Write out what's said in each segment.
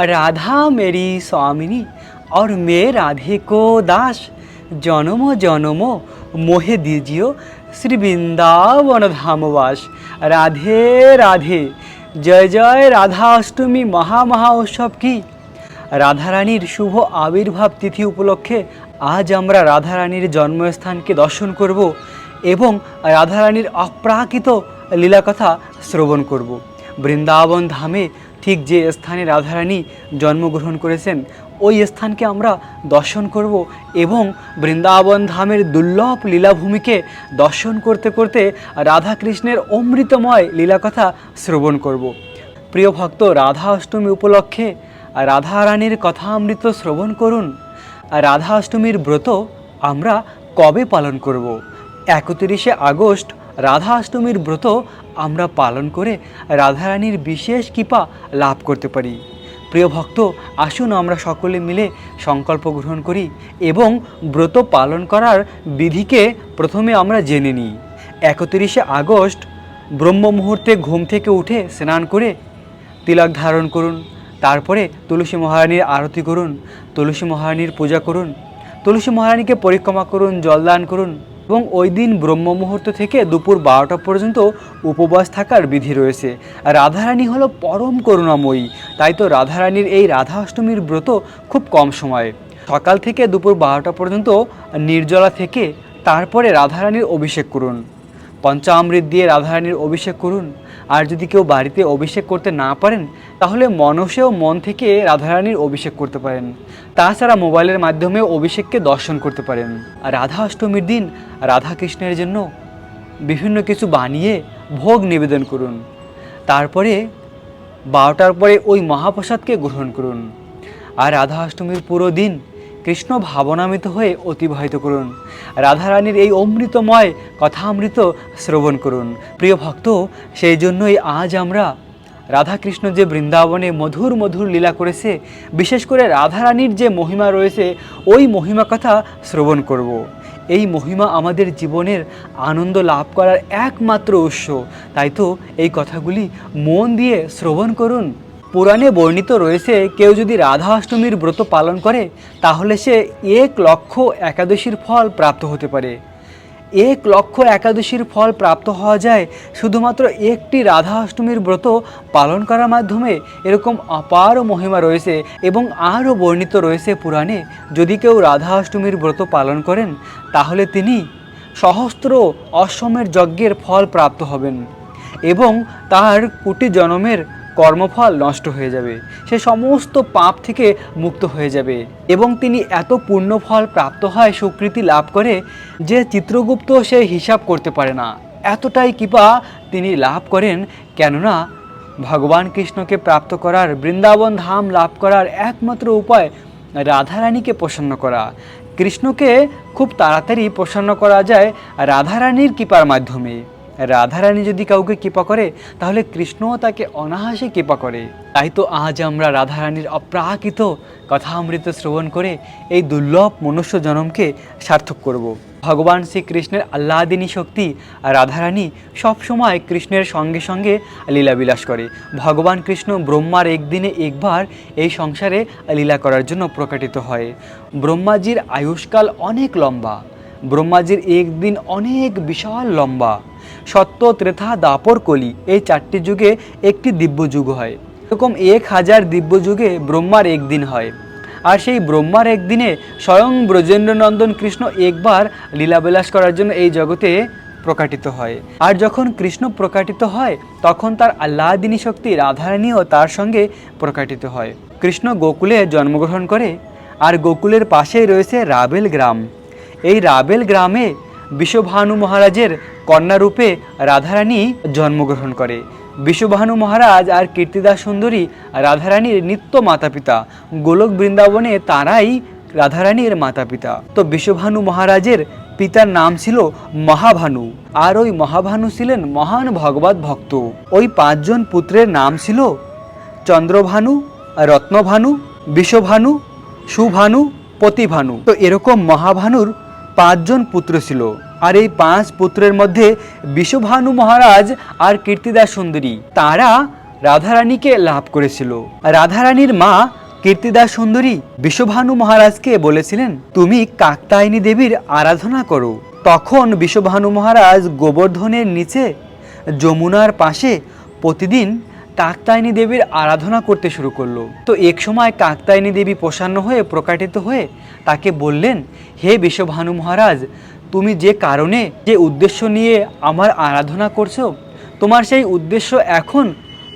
राधा मेरी स्वामिनी और मैं राधे को दास জনম জনম মোহে দিজিও শ্রী বৃন্দাবন ধামবাস রাধে রাধে জয় জয় রাধা অষ্টমী মহা মহা উৎসব কি রাধারানীর শুভ আবির্ভাব তিথি উপলক্ষে আজ আমরা রাধারানীর জন্মস্থানকে দর্শন করব এবং রাধারানীর অপ্রাকৃত লীলাকথা শ্রবণ করব বৃন্দাবন ধামে ঠিক যে স্থানে রাধারানী জন্মগ্রহণ করেছেন, ওই স্থানকে আমরা দর্শন করব এবং বৃন্দাবন ধামের দুর্লভ লীলাভূমিকে দর্শন করতে করতে রাধাকৃষ্ণের অমৃতময় লীলাকথা শ্রবণ করব। প্রিয় ভক্ত, রাধা অষ্টমী উপলক্ষে রাধা রানীর কথা অমৃত শ্রবণ করুন। রাধা অষ্টমীর ব্রত আমরা কবে পালন করব? একত্রিশে আগস্ট রাধা অষ্টমীর ব্রত আমরা পালন করে রাধারানীর বিশেষ কৃপা লাভ করতে পারি। প্রিয় ভক্ত, আসুন আমরা সকলে মিলে সংকল্প গ্রহণ করি এবং ব্রত পালন করার বিধিকে প্রথমে আমরা জেনে নিই। একত্রিশে আগস্ট, ব্রহ্ম মুহূর্তে ঘুম থেকে উঠে স্নান করে তিলক ধারণ করুন, তারপরে তুলসী মহারানীর আরতি করুন, তুলসী মহারানীর পূজা করুন, তুলসী মহারানীকে পরিক্রমা করুন জলদান করুন এবং ওই দিন ব্রহ্ম মুহূর্ত থেকে দুপুর বারোটা পর্যন্ত উপবাস থাকার বিধি রয়েছে। রাধারানী হলো পরম করুণাময়ী, তাই তো রাধারানীর এই রাধা অষ্টমীর ব্রত খুব কম সময়ে। সকাল থেকে দুপুর বারোটা পর্যন্ত নির্জলা থেকে তারপরে রাধারানীর অভিষেক করুন। পঞ্চামৃত দিয়ে রাধারানীর অভিষেক করুন। আর যদি কেউ বাড়িতে অভিষেক করতে না পারেন তাহলে মনসেও মন থেকে রাধারানীর অভিষেক করতে পারেন। তাছাড়া মোবাইলের মাধ্যমে অভিষেককে দর্শন করতে পারেন। আর রাধা অষ্টমীর দিন রাধা কৃষ্ণের জন্য বিভিন্ন কিছু বানিয়ে ভোগ নিবেদন করুন। তারপরে বারোটার পরে ওই মহাপ্রসাদকে গ্রহণ করুন। আর রাধা অষ্টমীর পুরো দিন কৃষ্ণ ভাবনামিত হয়ে অতিবাহিত করুন। রাধারানীর এই অমৃতময় কথামৃত শ্রবণ করুন। প্রিয় ভক্ত, সেই জন্যই আজ আমরা রাধাকৃষ্ণ যে বৃন্দাবনে মধুর মধুর লীলা করেছে, বিশেষ করে রাধারানীর যে মহিমা রয়েছে, ওই মহিমা কথা শ্রবণ করব। এই মহিমা আমাদের জীবনের আনন্দ লাভ করার একমাত্র উৎস। তাই তো এই কথাগুলি মন দিয়ে শ্রবণ করুন। পুরাণে বর্ণিত রয়েছে, কেউ যদি রাধা অষ্টমীর ব্রত পালন করে, তাহলে সে এক লক্ষ একাদশীর ফল প্রাপ্ত হতে পারে। এক লক্ষ একাদশীর ফল প্রাপ্ত হওয়া যায়। শুধুমাত্র একটি রাধা অষ্টমীর ব্রত পালন করার মাধ্যমে এরকম অপার মহিমা রয়েছে এবং আরও বর্ণিত রয়েছে পুরাণে, যদি কেউ রাধা অষ্টমীর ব্রত পালন করেন, তাহলে তিনি সহস্র অশ্বমের যজ্ঞের ফল প্রাপ্ত হবেন এবং তার কোটি জনমের কর্মফল নষ্ট হয়ে যাবে। সে সমস্ত পাপ থেকে মুক্ত হয়ে যাবে। এবং তিনি এত পুণ্যফল প্রাপ্ত হয় সুকৃতি লাভ করে যে চিত্রগুপ্ত সে হিসাব করতে পারে না। এতটাই কৃপা তিনি লাভ করেন কেননা ভগবান কৃষ্ণকে প্রাপ্ত করার, বৃন্দাবন ধাম লাভ করার একমাত্র উপায় রাধারানীকে প্রসন্ন করা। কৃষ্ণকে খুব তাড়াতাড়ি প্রসন্ন করা যায় রাধারানীর কৃপার মাধ্যমে। রাধারানী যদি কাউকে কৃপা করে, তাহলে কৃষ্ণও তাকে অনাহাসে কৃপা করে। তাই তো আজ আমরা রাধারানীর অপ্রাকৃত কথামৃত শ্রবণ করে এই দুর্লভ মনুষ্য জনমকে সার্থক করব। ভগবান শ্রীকৃষ্ণের আহ্লাদিনী শক্তি আর রাধারানী সবসময় কৃষ্ণের সঙ্গে সঙ্গে লীলাবিলাস করে। ভগবান কৃষ্ণ ব্রহ্মার একদিনে একবার এই সংসারে লীলা করার জন্য প্রকাটিত হয়। ব্রহ্মাজির আয়ুষ্কাল অনেক লম্বা। ব্রহ্মাজির একদিন অনেক বিশাল লম্বা। সত্য, ত্রেথা, দাপর কলি। এই চারটি যুগে একটি দিব্য যুগ হয়। এরকম এক হাজার দিব্য যুগে ব্রহ্মার একদিন হয়। আর সেই ব্রহ্মার একদিনে স্বয়ং ব্রজেন্দ্রনন্দন কৃষ্ণ একবার লীলাবিলাস করার জন্য এই জগতে প্রকাটিত হয়। আর যখন কৃষ্ণ প্রকাটিত হয়, তখন তার আল্লাদিনী শক্তি রাধারানীও তার সঙ্গে প্রকাটিত হয়। কৃষ্ণ গোকুলে জন্মগ্রহণ করে, আর গোকুলের পাশেই রয়েছে রাবেল গ্রাম। এই রাবেল গ্রামে বিশ্বভানু মহারাজের কন্যারূপে রাধারানী জন্মগ্রহণ করে। বিশ্বভানু মহারাজ আর কীর্তিদাস সুন্দরী রাধারানীর নিত্য মাতা পিতা গোলক বৃন্দাবনে তারাই রাধারানীর মাতা পিতা তো বিশ্বভানু মহারাজের পিতার নাম ছিল মহাভানু। আর ওই মহাভানু ছিলেন মহান ভগবত ভক্ত। ওই পাঁচজন পুত্রের নাম ছিল চন্দ্রভানু, রত্নভানু, বিশ্বভানু, সুভানু প্রতিভানু তো এরকম মহাভানুর পাঁচজন পুত্র ছিল। আর এই পাঁচ পুত্রের মধ্যে বিশ্বভানু মহারাজ আর কীর্তিদাস সুন্দরী, তারা রাধারানীকে লাভ করেছিল। রাধারানীর মা কীর্তিদা সুন্দরী বিশ্বভানু মহারাজকে বলেছিলেন, তুমি কাকতায়নী দেবীর আরাধনা করো। তখন বিশ্বভানু মহারাজ গোবর্ধনের নিচে যমুনার পাশে প্রতিদিন কাকতায়নী দেবীর আরাধনা করতে শুরু করল। তো এক সময় কাকতায়নী দেবী প্রসন্ন হয়ে প্রকাটিত হয়ে তাকে বললেন, হে বিশ্বভানু মহারাজ, তুমি যে কারণে যে উদ্দেশ্য নিয়ে আমার আরাধনা করছ, তোমার সেই উদ্দেশ্য এখন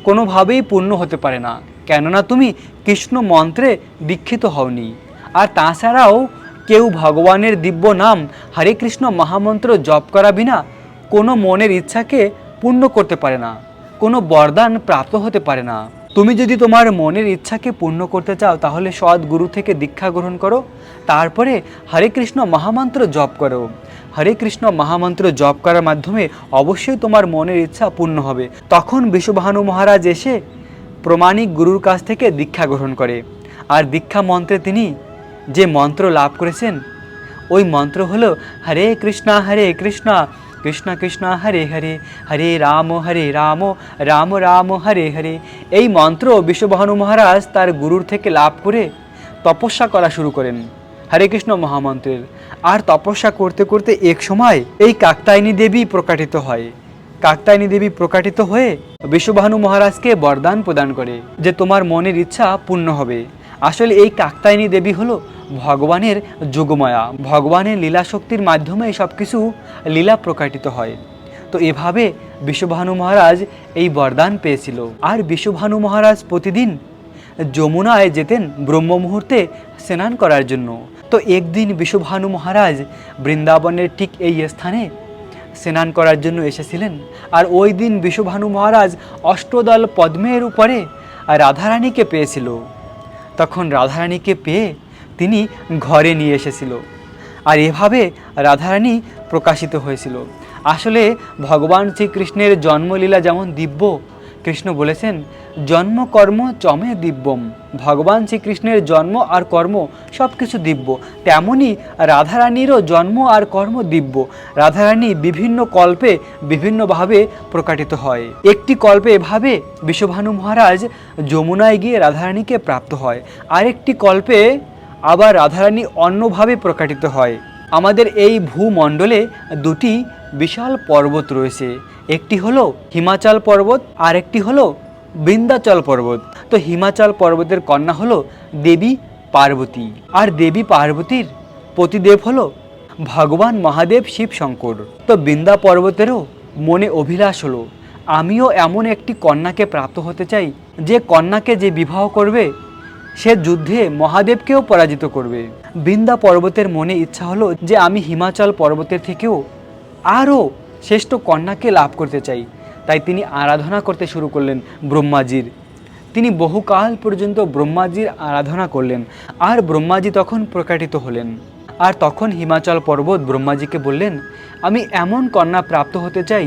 কোনোভাবেই পূর্ণ হতে পারে না। কেননা তুমি কৃষ্ণ মন্ত্রে দীক্ষিত হওনি। আর তাছাড়াও কেউ ভগবানের দিব্য নাম হরে কৃষ্ণ মহামন্ত্র জপ করা বিনা কোনো মনের ইচ্ছাকে পূর্ণ করতে পারে না। কোনো বরদান প্রাপ্ত হতে পারে না। তুমি যদি তোমার মনের ইচ্ছাকে পূর্ণ করতে চাও, তাহলে সৎ গুরু থেকে দীক্ষা গ্রহণ করো। তারপরে হরে কৃষ্ণ মহামন্ত্র জপ করো। হরে কৃষ্ণ মহামন্ত্র জপ করার মাধ্যমে অবশ্যই তোমার মনের ইচ্ছা পূর্ণ হবে। তখন বিশ্বভানু মহারাজ এসে প্রমাণিক গুরুর কাছ থেকে দীক্ষা গ্রহণ করে। আর দীক্ষা মন্ত্রে তিনি যে মন্ত্র লাভ করেছেন, ওই মন্ত্র হলো, হরে কৃষ্ণা হরে কৃষ্ণা। কৃষ্ণ কৃষ্ণ হরে হরে হরে রাম হরে রাম রাম রাম, হরে হরে। এই মন্ত্র বিশ্বভানু মহারাজ তার গুরুর থেকে লাভ করে তপস্যা করা শুরু করেন হরে কৃষ্ণ মহামন্ত্রের। আর তপস্যা করতে করতে এক সময় এই কাকতায়নী দেবী প্রকাটিত হয়। কাকতায়নী দেবী প্রকাটিত হয়ে বিশ্বভানু মহারাজকে বরদান প্রদান করে যে তোমার মনের ইচ্ছা পূর্ণ হবে। আসলে এই কাকতায়নী দেবী হলো ভগবানের যোগমায়া। ভগবানের লীলা শক্তির মাধ্যমে সব কিছু লীলা প্রকাটিত হয়। তো এভাবে বিশ্বভানু মহারাজ এই বরদান পেয়েছিল। আর বিশ্বভানু মহারাজ প্রতিদিন যমুনায় যেতেন ব্রহ্ম মুহূর্তে স্নান করার জন্য। তো একদিন বিশ্বভানু মহারাজ বৃন্দাবনের ঠিক এই স্থানে স্নান করার জন্য এসেছিলেন। আর ওই দিন বিশ্বভানু মহারাজ অষ্টদল পদ্মের উপরে রাধারানীকে পেয়েছিল। তখন রাধারানীকে পেয়ে তিনি ঘরে নিয়ে এসেছিল। আর এভাবে রাধারানী প্রকাশিত হয়েছিল। আসলে ভগবান শ্রীকৃষ্ণের জন্মলীলা যেমন দিব্য, কৃষ্ণ বলেছেন জন্ম কর্ম চমে দিব্যম। ভগবান শ্রীকৃষ্ণের জন্ম আর কর্ম সব কিছু দিব্য। তেমনই রাধারানীরও জন্ম আর কর্ম দিব্য। রাধারানী বিভিন্ন কল্পে বিভিন্নভাবে প্রকাটিত হয়। একটি কল্পে এভাবে বিশ্বভানু মহারাজ যমুনায় গিয়ে রাধারানীকে প্রাপ্ত হয়। আরেকটি কল্পে আবার রাধারানী অন্যভাবে প্রকাটিত হয়। আমাদের এই ভূমণ্ডলে দুটি বিশাল পর্বত রয়েছে। একটি হলো হিমাচল পর্বত আর একটি হলো বৃন্দাচল পর্বত। তো হিমাচল পর্বতের কন্যা হলো দেবী পার্বতী। আর দেবী পার্বতীর পতিদেব হলো ভগবান মহাদেব শিব শঙ্কর তো বৃন্দা পর্বতেরও মনে অভিলাষ হলো। আমিও এমন একটি কন্যাকে প্রাপ্ত হতে চাই, যে কন্যাকে যে বিবাহ করবে সে যুদ্ধে মহাদেবকেও পরাজিত করবে। বৃন্দা পর্বতের মনে ইচ্ছা হলো যে আমি হিমাচল পর্বতের থেকেও আরও শ্রেষ্ঠ কন্যাকে লাভ করতে চাই। তাই তিনি আরাধনা করতে শুরু করলেন ব্রহ্মাজির। তিনি বহুকাল পর্যন্ত ব্রহ্মাজির আরাধনা করলেন আর ব্রহ্মাজি তখন প্রকাটিত হলেন। আর তখন হিমাচল পর্বত ব্রহ্মাজিকে বললেন, আমি এমন কন্যা প্রাপ্ত হতে চাই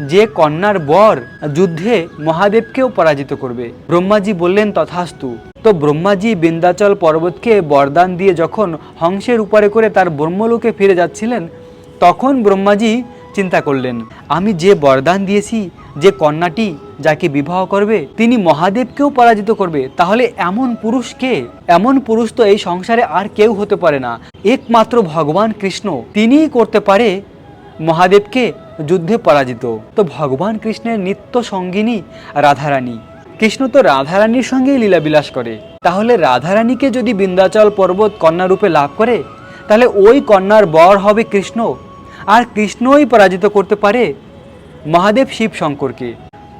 যে কন্যার বর যুদ্ধে মহাদেবকেও পরাজিত করবে। ব্রহ্মাজি বললেন, তথাস্তু। তো ব্রহ্মাজি বিন্দাচল পর্বতকে বরদান দিয়ে যখন হংসের উপরে করে তার ব্রহ্মলোকে ফিরে যাচ্ছিলেন, তখন ব্রহ্মাজি চিন্তা করলেন, আমি যে বরদান দিয়েছি, যে কন্যাটি যাকে বিবাহ করবে, তিনি মহাদেবকেও পরাজিত করবে, তাহলে এমন পুরুষ কে? এমন পুরুষ তো এই সংসারে আর কেউ হতে পারে না। একমাত্র ভগবান কৃষ্ণ, তিনিই করতে পারে মহাদেবকে যুদ্ধে পরাজিত। তো ভগবান কৃষ্ণের নিত্য সঙ্গিনী রাধারানী। কৃষ্ণ তো রাধারানীর সঙ্গেই লীলাবিলাস করে। তাহলে রাধারানীকে যদি বিন্দাচল পর্বত কন্যারূপে লাভ করে, তাহলে ওই কন্যার বর হবে কৃষ্ণ। আর কৃষ্ণই পরাজিত করতে পারে মহাদেব শিব শঙ্করকে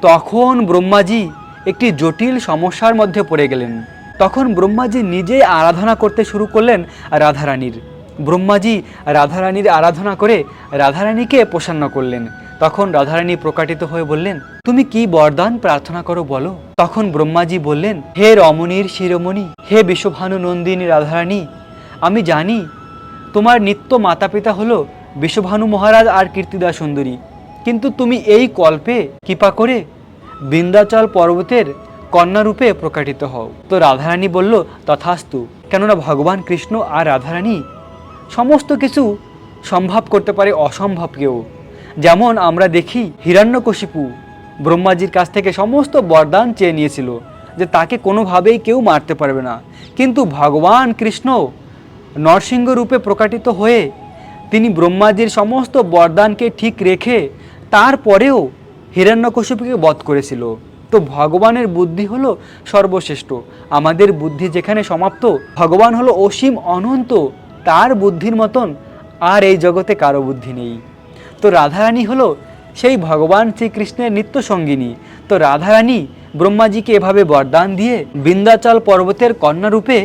তখন ব্রহ্মাজি একটি জটিল সমস্যার মধ্যে পড়ে গেলেন। তখন ব্রহ্মাজি নিজেই আরাধনা করতে শুরু করলেন রাধারানীর। ব্রহ্মাজি রাধারানীর আরাধনা করে রাধারানীকে প্রসন্ন করলেন। তখন রাধারানী প্রকাটিত হয়ে বললেন, তুমি কি বরদান প্রার্থনা করো বলো? তখন ব্রহ্মাজি বললেন, হে রমণীর শিরোমণি, হে বিশ্বভানু নন্দিনী রাধারানী, আমি জানি তোমার নিত্য মাতা পিতা হলো বিশ্বভানু মহারাজ আর কীর্তিদা সুন্দরী। কিন্তু তুমি এই কল্পে কৃপা করে বিন্দাচল পর্বতের কন্যারূপে প্রকাটিত হও। তো রাধারানী বলল, তথাস্তু। কেননা ভগবান কৃষ্ণ আর রাধারানী সমস্ত কিছু সম্ভব করতে পারে অসম্ভবকেও যেমন আমরা দেখি হিরণ্যকশিপু ব্রহ্মাজির কাছ থেকে সমস্ত বরদান চেয়ে নিয়েছিল যে তাকে কোনোভাবেই কেউ মারতে পারবে না। কিন্তু ভগবান কৃষ্ণ নরসিংহ রূপে প্রকাটিত হয়ে তিনি ব্রহ্মাজির সমস্ত বরদানকে ঠিক রেখে তারপরেও হিরণ্যকশিপুকে বধ করেছিল। তো ভগবানের বুদ্ধি হলো সর্বশ্রেষ্ঠ। আমাদের বুদ্ধি যেখানে সমাপ্ত, ভগবান হলো অসীম অনন্ত তার বুদ্ধির মতন আর এই জগতে কারও বুদ্ধি নেই। তো রাধারানী হলো সেই ভগবান শ্রীকৃষ্ণের নিত্য সঙ্গিনী। তো রাধারানী ব্রহ্মাজিকে এভাবে বরদান দিয়ে বৃন্দাচল পর্বতের কন্যারূপে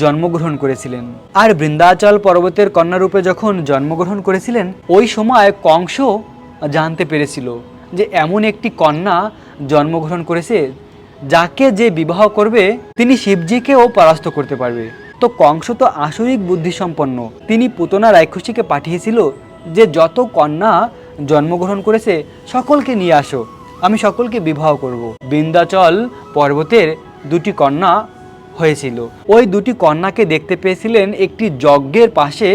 জন্মগ্রহণ করেছিলেন। আর বৃন্দাচল পর্বতের কন্যারূপে যখন জন্মগ্রহণ করেছিলেন, ওই সময় কংস জানতে পেরেছিল যে এমন একটি কন্যা জন্মগ্রহণ করেছে, যাকে যে বিবাহ করবে, তিনি শিবজিকেও পরাস্ত করতে পারবে। তো কংস তো আসরিক বুদ্ধিসম্পন্ন। তিনি পুতনা রাক্ষসীকে পাঠিয়েছিল যে যত কন্যা জন্মগ্রহণ করেছে সকলকে নিয়ে আসো, আমি সকলকে বিবাহ করব। বিন্দাচল পর্বতের দুটি কন্যা হয়েছিল। ওই দুটি কন্যাকে দেখতে পেয়েছিলেন একটি যজ্ঞের পাশে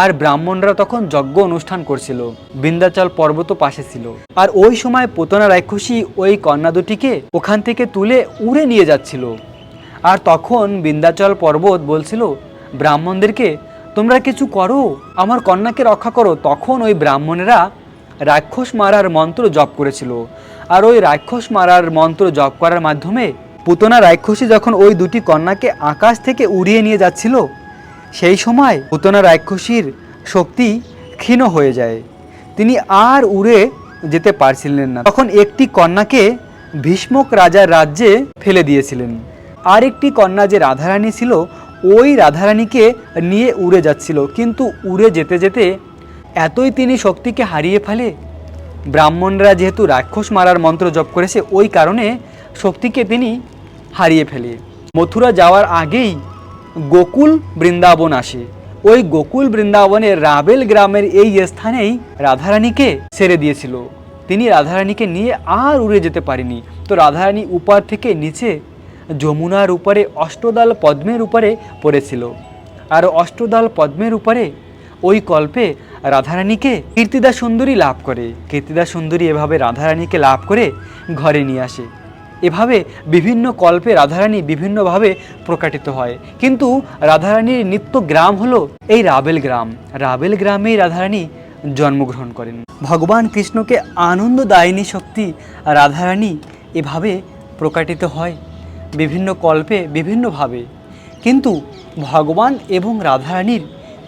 আর ব্রাহ্মণরা তখন যজ্ঞ অনুষ্ঠান করছিল। বিন্দাচল পর্বত পাশে ছিল। আর ওই সময় পোতনা রাক্ষসী ওই কন্যা দুটিকে ওখান থেকে তুলে উড়ে নিয়ে যাচ্ছিল। আর তখন বিন্দাচল পর্বত বলছিল, ব্রাহ্মণদেরকে তোমরা কিছু করো, আমার কন্যাকে রক্ষা করো। তখন ওই ব্রাহ্মণেরা রাক্ষস মারার মন্ত্র জপ করেছিল। আর ওই রাক্ষস মারার মন্ত্র জপ করার মাধ্যমে পুতনা রাক্ষসী যখন ওই দুটি কন্যাকে আকাশ থেকে উড়িয়ে নিয়ে যাচ্ছিল, সেই সময় পুতনা রাক্ষসীর শক্তি ক্ষীণ হয়ে যায়। তিনি আর উড়ে যেতে পারছিলেন না। তখন একটি কন্যাকে ভীষ্মক রাজার রাজ্যে ফেলে দিয়েছিলেন। আর একটি কন্যা যে রাধারানী ছিল, ওই রাধারানীকে নিয়ে উড়ে যাচ্ছিল। কিন্তু উড়ে যেতে যেতে এতই তিনি শক্তিকে হারিয়ে ফেলে, ব্রাহ্মণরা যেহেতু রাক্ষস মারার মন্ত্র জপ করেছে, ওই কারণে শক্তিকে তিনি হারিয়ে ফেলে। মথুরা যাওয়ার আগেই গোকুল বৃন্দাবন আসে। ওই গোকুল বৃন্দাবনের রাবেল গ্রামের এই স্থানেই রাধারানীকে ছেড়ে দিয়েছিল। তিনি রাধারানীকে নিয়ে আর উড়ে যেতে পারেনি। তো রাধারানী উপার থেকে নিচে যমুনার উপরে অষ্টদল পদ্মের উপরে পড়েছিল। আর অষ্টদল পদ্মের উপরে ওই কল্পে রাধারানীকে কীর্তিদা সুন্দরী লাভ করে। কীর্তিদা সুন্দরী এভাবে রাধারানীকে লাভ করে ঘরে নিয়ে আসে। এভাবে বিভিন্ন কল্পে রাধারানী বিভিন্নভাবে প্রকাটিত হয়। কিন্তু রাধারানীর নিত্য গ্রাম হলো এই রাবেল গ্রাম। রাবেল গ্রামেই রাধারানী জন্মগ্রহণ করেন। ভগবান কৃষ্ণকে আনন্দদায়িনী শক্তি রাধারানী এভাবে প্রকাটিত হয়। বিভিন্ন কল্পে, বিভিন্নভাবে। কিন্তু ভগবান এবং রাধারানীর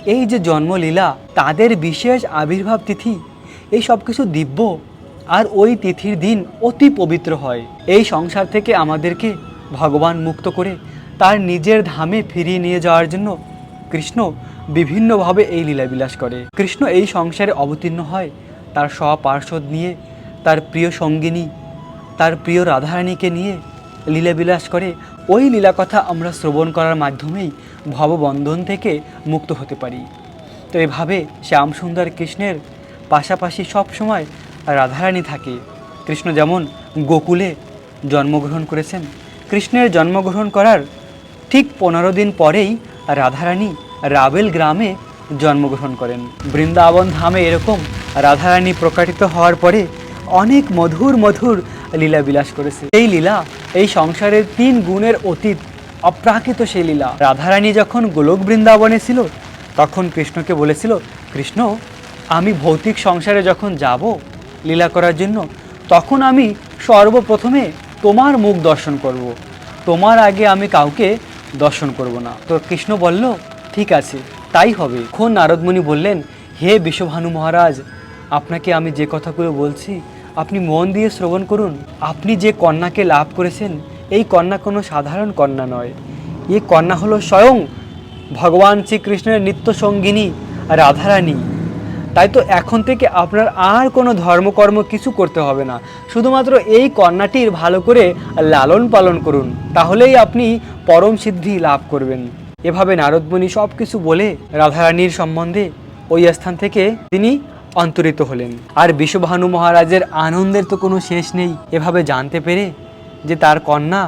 এই যে জন্মলীলা, তাদের বিশেষ আবির্ভাব তিথি, এই সব কিছু দিব্য আর ওই তিথির দিন অতি পবিত্র হয়। এই সংসার থেকে আমাদেরকে ভগবান মুক্ত করে তার নিজের ধামে ফিরিয়ে নিয়ে যাওয়ার জন্য কৃষ্ণ বিভিন্নভাবে এই লীলাবিলাস করে। কৃষ্ণ এই সংসারে অবতীর্ণ হয় তার স্বপার্শ্বদ নিয়ে, তার প্রিয় সঙ্গিনী, তার প্রিয় রাধারানীকে নিয়ে লীলাবিলাস করে, ওই লীলা কথা আমরা শ্রবণ করার মাধ্যমেই ভববন্ধন থেকে মুক্ত হতে পারি। তো এভাবে শ্যামসুন্দর কৃষ্ণের পাশাপাশি সব সময় রাধারানী থাকে। কৃষ্ণ যেমন গোকুলে জন্মগ্রহণ করেছেন, কৃষ্ণের জন্মগ্রহণ করার ঠিক পনেরো দিন পরেই রাধারানী রাবেল গ্রামে জন্মগ্রহণ করেন। বৃন্দাবন ধামে এরকম রাধারানী প্রকাটিত হওয়ার পরে অনেক মধুর মধুর লীলা বিলাস করেছে। এই লীলা, এই সংসারের তিন গুণের অতীত, অপ্রাকৃত সেই লীলা। রাধারানী যখন গোলক বৃন্দাবনে ছিল, তখন কৃষ্ণকে বলেছিল, কৃষ্ণ, আমি ভৌতিক সংসারে যখন যাব লীলা করার জন্য, তখন আমি সর্বপ্রথমে তোমার মুখ দর্শন করব। তোমার আগে আমি কাউকে দর্শন করব না। তো কৃষ্ণ বলল, ঠিক আছে, তাই হবে। খন নারদমণি বললেন, হে বিশ্বভানু মহারাজ আপনাকে আমি যে কথাগুলো বলছি, আপনি মন দিয়ে শ্রবণ করুন। আপনি যে কন্যাকে লাভ করেছেন, এই কন্যা কোনো সাধারণ কন্যা নয়। এই কন্যা হলো স্বয়ং ভগবান শ্রীকৃষ্ণের নিত্য সঙ্গিনী রাধারানী। তাই তো এখন থেকে আপনার আর কোনো ধর্মকর্ম কিছু করতে হবে না। শুধুমাত্র এই কন্যাটির ভালো করে লালন পালন করুন। তাহলেই আপনি পরম সিদ্ধি লাভ করবেন। এভাবে নারদমণি সব কিছু বলে রাধারানীর সম্বন্ধে ওই স্থান থেকে তিনি অন্তরিত হলেন। আর বিশ্বভানু মহারাজের আনন্দের তো কোনো শেষ নেই, এভাবে জানতে পেরে যে তার কন্যা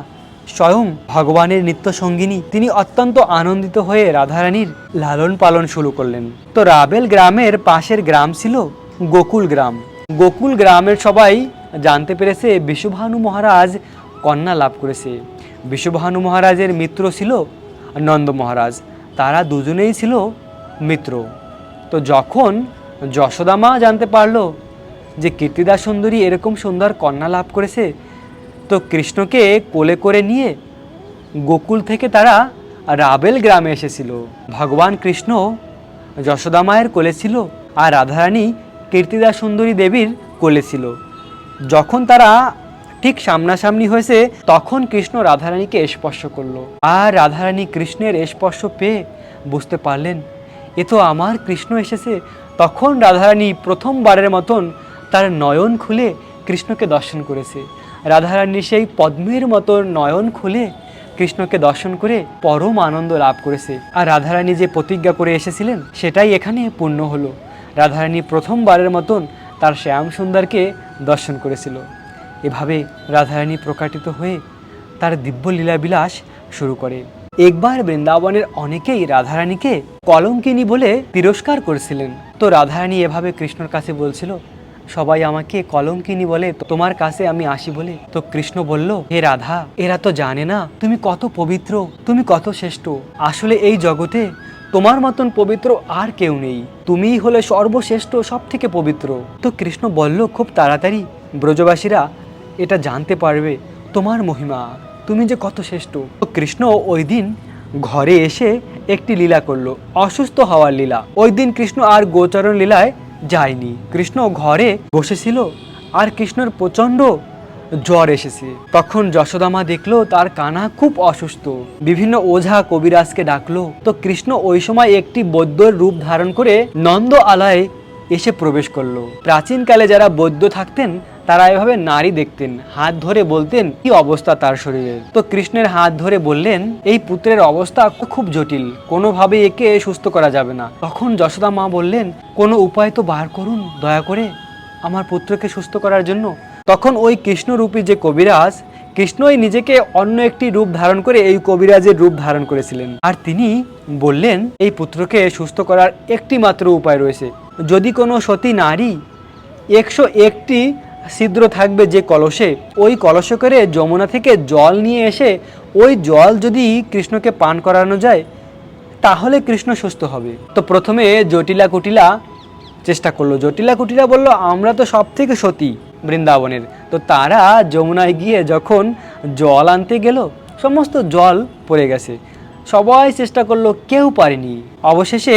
স্বয়ং ভগবানের নিত্য সঙ্গিনী তিনি অত্যন্ত আনন্দিত হয়ে রাধারানীর লালন পালন শুরু করলেন। তো রাবেল গ্রামের পাশের গ্রাম ছিল গোকুল গ্রাম। গোকুল গ্রামের সবাই জানতে পেরেছে বিশ্বভানু মহারাজ কন্যা লাভ করেছে। বিশ্বভানু মহারাজের মিত্র ছিল নন্দ মহারাজ, তারা দুজনেই ছিল মিত্র। তো যখন যশোদামা জানতে পারল যে কীর্তিদা সুন্দরী এরকম সুন্দর কন্যা লাভ করেছে, তো কৃষ্ণকে কোলে করে নিয়ে গোকুল থেকে তারা রাবেল গ্রামে এসেছিল। ভগবান কৃষ্ণ যশোদা মায়ের কোলে ছিল আর রাধারানী কীর্তিদা সুন্দরী দেবীর কোলে ছিল। যখন তারা ঠিক সামনাসামনি হয়েছে, তখন কৃষ্ণ রাধারানীকে স্পর্শ করল। আর রাধারানী কৃষ্ণের স্পর্শ পেয়ে বুঝতে পারলেন, এ তো আমার কৃষ্ণ এসেছে তখন রাধারানী প্রথমবারের মতন তার নয়ন খুলে কৃষ্ণকে দর্শন করেছে। রাধারানী সেই পদ্মের মতন নয়ন খুলে কৃষ্ণকে দর্শন করে পরম আনন্দ লাভ করেছে। আর রাধারানী যে প্রতিজ্ঞা করে এসেছিলেন, সেটাই এখানে পূর্ণ হলো। রাধারানী প্রথমবারের মতন তার শ্যাম সুন্দরকে দর্শন করেছিল। এভাবে রাধারানী প্রকাটিত হয়ে তার দিব্য লীলাবিলাস শুরু করে। একবার বৃন্দাবনের অনেকেই রাধারানীকে কলঙ্কিনী বলে তিরস্কার করেছিলেন। তো রাধারানী এভাবে কৃষ্ণর কাছে বলছিল, সবাই আমাকে কলঙ্কিনী বলে তো তোমার কাছে আমি আসি বলে। তো কৃষ্ণ বলল, হে রাধা, এরা তো জানে না, তুমি কত পবিত্র, তুমি কত শ্রেষ্ঠ। আসলে এই জগতে তোমার মতন পবিত্র আর কেউ নেই। তুমিই হলে সর্বশ্রেষ্ঠ সব থেকে পবিত্র। তো কৃষ্ণ বলল, খুব তাড়াতাড়ি, ব্রজবাসীরা এটা জানতে পারবে, তোমার মহিমা, তুমি যে কত শ্রেষ্ঠ। তো কৃষ্ণ ওই দিন ঘরে এসে একটি লীলা করল, অসুস্থ হওয়ার লীলা। ওই দিন কৃষ্ণ আর গোচরণ লীলায় যায়নি। কৃষ্ণ ঘরে বসেছিল, আর কৃষ্ণর প্রচণ্ড জ্বর এসেছে। তখন যশোদামা দেখল, তার কানা খুব অসুস্থ। বিভিন্ন ওঝা কবিরাজকে ডাকলো। তো কৃষ্ণ ওই সময় একটি বৈদ্যর রূপ ধারণ করে নন্দ আলায় এসে প্রবেশ করল। প্রাচীনকালে যারা বৈদ্য থাকতেন তারা এভাবে নারী দেখতেন, হাত ধরে বলতেন কি অবস্থা তার শরীরের। তো কৃষ্ণের হাত ধরে বললেন, এই পুত্রের অবস্থা খুব জটিল কোনোভাবে একে সুস্থ করা যাবে না। তখন যশোদা মা বললেন, কোনো উপায় তো বার করুন, দয়া করে আমার পুত্রকে সুস্থ করার জন্য। তখন ওই কৃষ্ণরূপী যে কবিরাজ, কৃষ্ণই নিজেকে অন্য একটি রূপ ধারণ করে এই কবিরাজের রূপ ধারণ করেছিলেন। আর তিনি বললেন, এই পুত্রকে সুস্থ করার একটি মাত্র উপায় রয়েছে। যদি কোনো সতী নারী একশো একটি ছিদ্র থাকবে যে কলসে, ওই কলসে করে যমুনা থেকে জল নিয়ে এসে ওই জল যদি কৃষ্ণকে পান করানো যায়, তাহলে কৃষ্ণ সুস্থ হবে। তো প্রথমে জটিলা কুটিলা চেষ্টা করল। জটিলা কুটিলা বলল, আমরা তো সব থেকে সতী বৃন্দাবনের। তো তারা যমুনায় গিয়ে যখন জল আনতে গেল, সমস্ত জল পড়ে গেছে। সবাই চেষ্টা করল, কেউ পারেনি। অবশেষে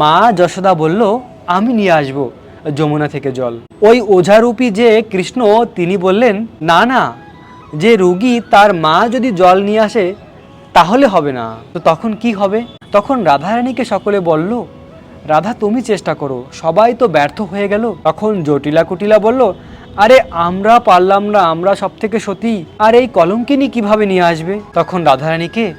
মা যশোদা বলল, আমি নিয়ে আসব। যমুনা থেকে জল। ওই ওঝারূপী যে কৃষ্ণ, তিনি বললেন, না না, যে রুগী তার মা যদি জল নিয়ে আসে, তাহলে হবে না। তো তখন কি হবে? তখন রাধারানীকে সকলে বলল, রাধা, তুমি চেষ্টা করো, সবাই তো ব্যর্থ হয়ে গেল। তখন জটিলা কুটিলা বলল, আরে, আমরা পারলাম না, আমরা সব থেকে সতী, আর এই কলঙ্কিনী কীভাবে নিয়ে আসবে? তখন রাধারানীকে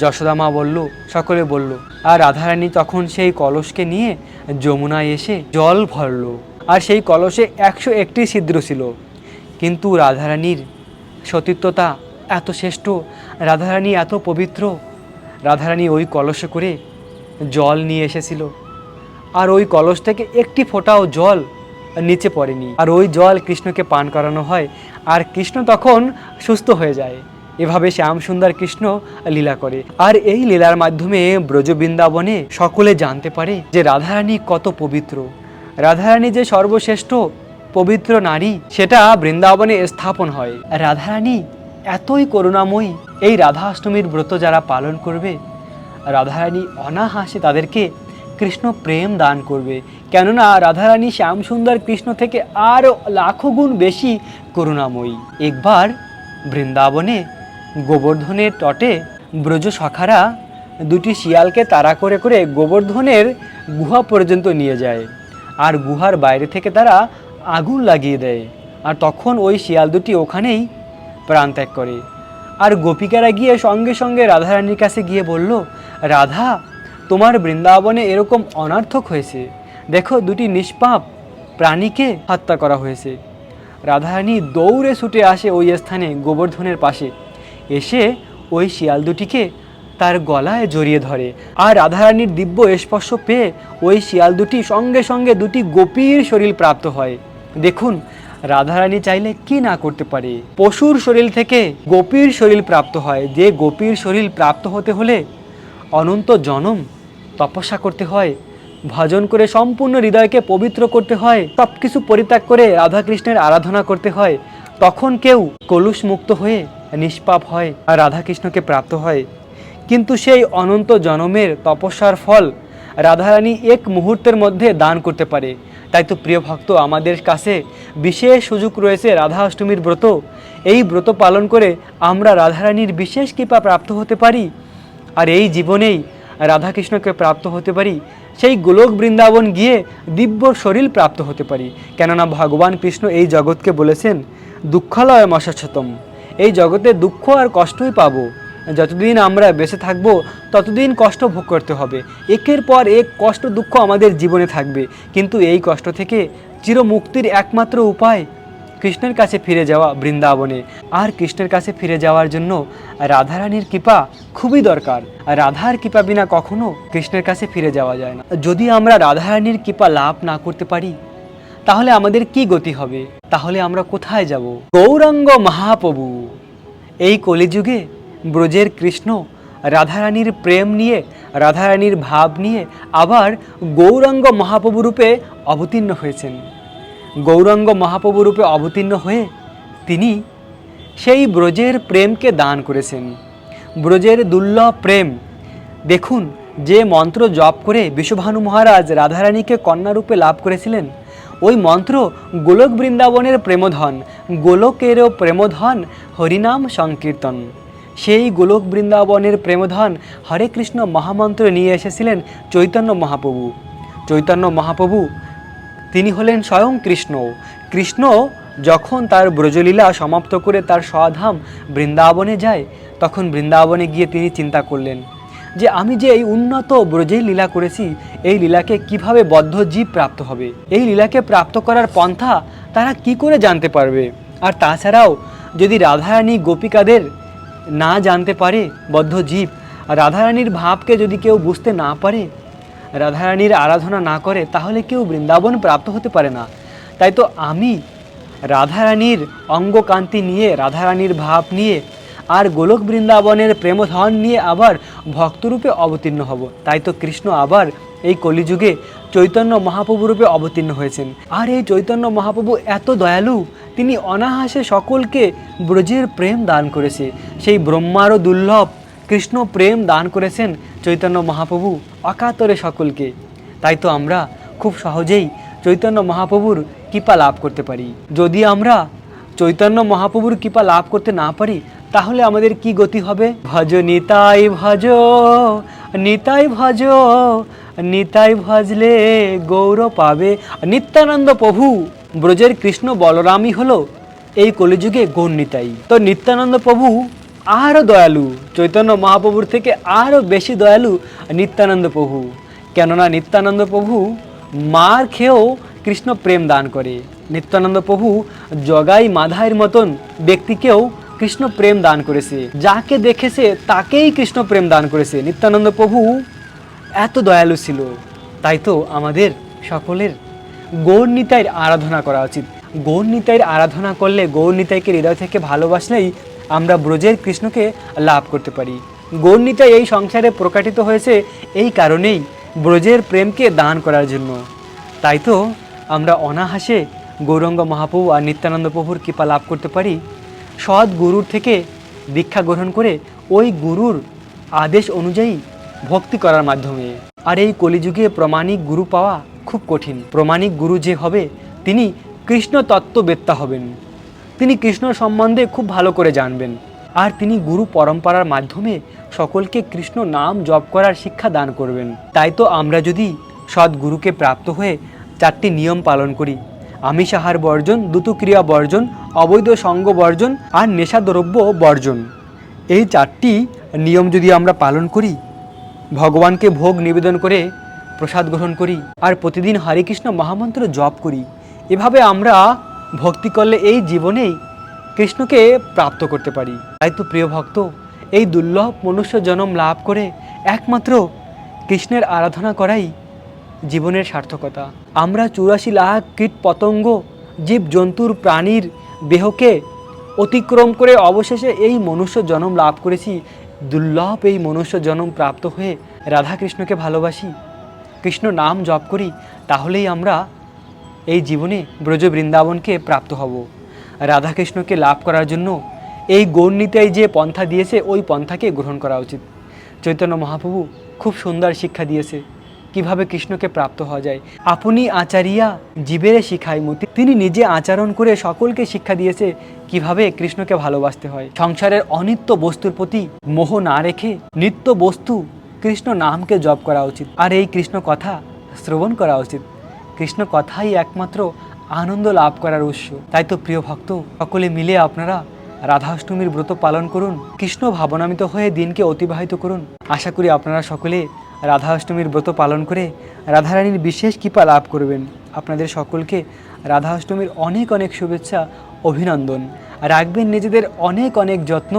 যশোদা মা বলল, সকলে বলল, আর রাধারানী তখন সেই কলসকে নিয়ে যমুনায় এসে জল ভরল আর সেই কলসে একশো একটি ছিদ্র ছিল। কিন্তু রাধারানীর সতীত্বতা এত শ্রেষ্ঠ, রাধারানী এত পবিত্র। রাধারানী ওই কলসে করে জল নিয়ে এসেছিল। আর ওই কলস থেকে একটি ফোঁটাও জল নিচে পড়েনি। আর ওই জল কৃষ্ণকে পান করানো হয়। আর কৃষ্ণ তখন সুস্থ হয়ে যায়। এভাবে শ্যাম সুন্দর কৃষ্ণ লীলা করে। আর এই লীলার মাধ্যমে ব্রজ বৃন্দাবনে সকলে জানতে পারে যে রাধারানী কত পবিত্র। রাধারানী যে সর্বশ্রেষ্ঠ পবিত্র নারী, সেটা বৃন্দাবনে স্থাপন হয়। রাধারানী এতই করুণাময়ী, এই রাধা অষ্টমীর ব্রত যারা পালন করবে, রাধারানী অনাহাসে তাদেরকে কৃষ্ণ প্রেম দান করবে। কেননা রাধারানী শ্যামসুন্দর কৃষ্ণ থেকে আরও লাখো গুণ বেশি করুণাময়ী। একবার বৃন্দাবনে গোবর্ধনের তটে ব্রজ সখারা দুটি শিয়ালকে তাড়া করে করে গোবর্ধনের গুহা পর্যন্ত নিয়ে যায়। আর গুহার বাইরে থেকে তারা আগুন লাগিয়ে দেয়। আর তখন ওই শিয়াল দুটি ওখানেই প্রাণ ত্যাগ করে। আর গোপিকারা গিয়ে সঙ্গে সঙ্গে রাধারানীর কাছে গিয়ে বলল, রাধা, তোমার বৃন্দাবনে এরকম অনার্থক হয়েছে। দেখো দুটি নিষ্পাপ প্রাণীকে হত্যা করা হয়েছে রাধারানী দৌড়ে ছুটে আসে ওই স্থানে গোবর্ধনের পাশে। এসে ওই শিয়াল দুটিকে তার গলায় জড়িয়ে ধরে। আর রাধারানীর দিব্য স্পর্শ পেয়ে ওই শিয়াল দুটি সঙ্গে সঙ্গে দুটি গোপীর শরীর প্রাপ্ত হয়। দেখুন, রাধারানী চাইলে কি না করতে পারে। পশুর শরীর থেকে গোপীর শরীর প্রাপ্ত হয়। যে গোপীর শরীর প্রাপ্ত হতে হলে অনন্ত জনম তপস্যা করতে হয়, ভজন করে সম্পূর্ণ হৃদয়কে পবিত্র করতে হয় সব কিছু পরিত্যাগ করে রাধাকৃষ্ণের আরাধনা করতে হয়। তখন কেউ কলুষ মুক্ত হয়ে নিষ্পাপ হয় আর রাধাকৃষ্ণকে প্রাপ্ত হয়। কিন্তু সেই অনন্ত জনমের তপস্যার ফল রাধারানী এক মুহূর্তের মধ্যে দান করতে পারে। তাই তো প্রিয় ভক্ত, আমাদের কাছে বিশেষ সুযোগ রয়েছে রাধা অষ্টমীর ব্রত। এই ব্রত পালন করে আমরা রাধারানীর বিশেষ কৃপা প্রাপ্ত হতে পারি। আর এই জীবনেই রাধাকৃষ্ণকে প্রাপ্ত হতে পারি। সেই গোলক বৃন্দাবন গিয়ে দিব্য শরীর প্রাপ্ত হতে পারি। কেননা ভগবান কৃষ্ণ এই জগৎকে বলেছেন দুঃখালয় মশাচ্ছতম। এই জগতে দুঃখ আর কষ্টই পাবো। যতদিন আমরা বেঁচে থাকব, ততদিন কষ্ট ভোগ করতে হবে। একের পর এক কষ্ট দুঃখ আমাদের জীবনে থাকবে। কিন্তু এই কষ্ট থেকে চিরমুক্তির একমাত্র উপায় কৃষ্ণের কাছে ফিরে যাওয়া বৃন্দাবনে। আর কৃষ্ণের কাছে ফিরে যাওয়ার জন্য রাধারানীর কৃপা খুবই দরকার। রাধার কৃপা বিনা কখনো কৃষ্ণের কাছে ফিরে যাওয়া যায় না। যদি আমরা রাধারানীর কৃপা লাভ না করতে পারি তাহলে আমাদের কি গতি হবে? তাহলে আমরা কোথায় যাব? গৌরাঙ্গ মহাপ্রভু, এই কলিযুগে ব্রজের কৃষ্ণ রাধারানীর প্রেম নিয়ে, রাধারানীর ভাব নিয়ে আবার গৌরাঙ্গ মহাপ্রভু রূপে অবতীর্ণ হয়েছেন। গৌরাঙ্গ মহাপ্রভু রূপে অবতীর্ণ হয়ে তিনি সেই ব্রজের প্রেমকে দান করেছেন। ব্রজের দুর্লভ প্রেম। দেখুন, যে মন্ত্র জপ করে বিশ্বভানু মহারাজ রাধারানীকে কন্যারূপে লাভ করেছিলেন ওই মন্ত্র গোলক বৃন্দাবনের প্রেমধন, গোলকেরও প্রেমধন, হরিনাম সংকীর্তন। সেই গোলক বৃন্দাবনের প্রেমধন হরে কৃষ্ণ মহামন্ত্র নিয়ে এসেছিলেন চৈতন্য মহাপ্রভু। চৈতন্য মহাপ্রভু, তিনি হলেন স্বয়ং কৃষ্ণ। কৃষ্ণ যখন তার ব্রজলীলা সমাপ্ত করে তার স্বধাম বৃন্দাবনে যায়, তখন বৃন্দাবনে গিয়ে তিনি চিন্তা করলেন যে আমি যে এই উন্নত ব্রজের লীলা করেছি, এই লীলাকে কীভাবে বদ্ধ জীব প্রাপ্ত হবে? এই লীলাকে প্রাপ্ত করার পন্থা তারা কি করে জানতে পারবে? আর তাছাড়াও, যদি রাধারানী গোপিকাদের না জানতে পারে বদ্ধ জীব, রাধারানীর ভাবকে যদি কেউ বুঝতে না পারে, রাধারানীর আরাধনা না করে, তাহলে কেউ বৃন্দাবন প্রাপ্ত হতে পারে না। তাই তো আমি রাধারানীর অঙ্গকান্তি নিয়ে, রাধারানীর ভাব নিয়ে আর গোলক বৃন্দাবনের প্রেমধন নিয়ে আবার ভক্তরূপে অবতীর্ণ হব। তাই তো কৃষ্ণ আবার এই কলিযুগে চৈতন্য মহাপ্রভু রূপে অবতীর্ণ হয়েছেন। আর এই চৈতন্য মহাপ্রভু এত দয়ালু, তিনি অনাহাসে সকলকে ব্রজের প্রেম দান করেছে। সেই ব্রহ্মারও দুর্লভ কৃষ্ণ প্রেম দান করেছেন চৈতন্য মহাপ্রভু অকাতরে সকলকে। তাই তো আমরা খুব সহজেই চৈতন্য মহাপ্রভুর কৃপা লাভ করতে পারি। যদি আমরা চৈতন্য মহাপ্রভুর কৃপা লাভ করতে না পারি তাহলে আমাদের কি গতি হবে? ভজ নিতাই ভজ নিতাই ভজ, নিতাই ভজলে গৌর পাবে। নিত্যানন্দ প্রভু, ব্রজের কৃষ্ণ বলরামই হলো এই কলিযুগে গৌর নিতাই। তো নিত্যানন্দ প্রভু আরও দয়ালু। চৈতন্য মহাপ্রভুর থেকে আরও বেশি দয়ালু নিত্যানন্দ প্রভু। কেননা নিত্যানন্দ প্রভু মার খেয়েও কৃষ্ণ প্রেম দান করে। নিত্যানন্দ প্রভু জগাই মাধাইয়ের মতন ব্যক্তিকেও কৃষ্ণ প্রেম দান করেছে। যাকে দেখেছে তাকেই কৃষ্ণ প্রেম দান করেছে। নিত্যানন্দ প্রভু এত দয়ালু ছিল। তাই তো আমাদের সকলের গৌর নিতাইয়ের আরাধনা করা উচিত। গৌর নিতাইয়ের আরাধনা করলে, গৌর নিতাইকে হৃদয় থেকে ভালোবাসলেই আমরা ব্রজের কৃষ্ণকে লাভ করতে পারি। গৌর নিতাই এই সংসারে প্রকাটিত হয়েছে এই কারণেই ব্রজের প্রেমকে দান করার জন্য। তাই তো আমরা অনাহাসে গৌরঙ্গ মহাপ্রভু আর নিত্যানন্দ প্রভুর কৃপা লাভ করতে পারি। সৎ গুরুর থেকে দীক্ষা গ্রহণ করে ওই গুরুর আদেশ অনুযায়ী ভক্তি করার মাধ্যমে। আর এই কলিযুগে প্রমাণিক গুরু পাওয়া খুব কঠিন। প্রমাণিক গুরু যে হবে, তিনি কৃষ্ণ তত্ত্ববেত্তা হবেন। তিনি কৃষ্ণ সম্বন্ধে খুব ভালো করে জানবেন। আর তিনি গুরু পরম্পরার মাধ্যমে সকলকে কৃষ্ণ নাম জপ করার শিক্ষা দান করবেন। তাই তো আমরা যদি সৎ গুরুকে প্রাপ্ত হয়ে চারটি নিয়ম পালন করি। আমিষ আহার বর্জন দ্রুতক্রিয়া বর্জন, অবৈধ সঙ্গ বর্জন আর নেশাদ্রব্য বর্জন। এই চারটি নিয়ম যদি আমরা পালন করি, ভগবানকে ভোগ নিবেদন করে প্রসাদ গ্রহণ করি আর প্রতিদিন হরে কৃষ্ণ মহামন্ত্র জপ করি, এভাবে আমরা ভক্তি করলে এই জীবনেই কৃষ্ণকে প্রাপ্ত করতে পারি। তাই তো প্রিয় ভক্ত, এই দুর্লভ মনুষ্য জন্ম লাভ করে একমাত্র কৃষ্ণের আরাধনা করাই জীবনের সার্থকতা। আমরা চুরাশি লাখ কীট পতঙ্গ জীব জন্তুর প্রাণীর দেহকে অতিক্রম করে অবশেষে এই মনুষ্য জন্ম লাভ করেছি। দুর্লভ এই মনুষ্য জন্ম প্রাপ্ত হয়ে রাধাকৃষ্ণকে ভালোবাসি। কৃষ্ণ নাম জপ করি, তাহলেই আমরা এই জীবনে ব্রজ বৃন্দাবনকে প্রাপ্ত হব। রাধাকৃষ্ণকে লাভ করার জন্য এই গৌরনীতায় যে পন্থা দিয়েছে, ওই পন্থাকে গ্রহণ করা উচিত। চৈতন্য মহাপ্রভু খুব সুন্দর শিক্ষা দিয়েছে। কীভাবে কৃষ্ণকে প্রাপ্ত হওয়া যায়। আপনি আচারিয়া জীবের শিখাই মতি। তিনি নিজে আচরণ করে সকলকে শিক্ষা দিয়েছে কীভাবে কৃষ্ণকে ভালোবাসতে হয়। সংসারের অনিত্য বস্তুর প্রতি মোহ না রেখে নিত্য বস্তু কৃষ্ণ নামকে জপ করা উচিত। আর এই কৃষ্ণ কথা শ্রবণ করা উচিত। কৃষ্ণ কথাই একমাত্র আনন্দ লাভ করার উৎস। তাই তো প্রিয় ভক্ত, সকলে মিলে আপনারা রাধাষ্টমীর ব্রত পালন করুন। কৃষ্ণ ভাবনামিত হয়ে দিনকে অতিবাহিত করুন। আশা করি আপনারা সকলে রাধা অষ্টমীর ব্রত পালন করে রাধারানীর বিশেষ কৃপা লাভ করবেন। আপনাদের সকলকে রাধা অষ্টমীর অনেক অনেক শুভেচ্ছা, অভিনন্দন। রাখবেন নিজেদের অনেক অনেক যত্ন,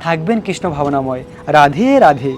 থাকবেন কৃষ্ণ ভাবনাময়। রাধে রাধে।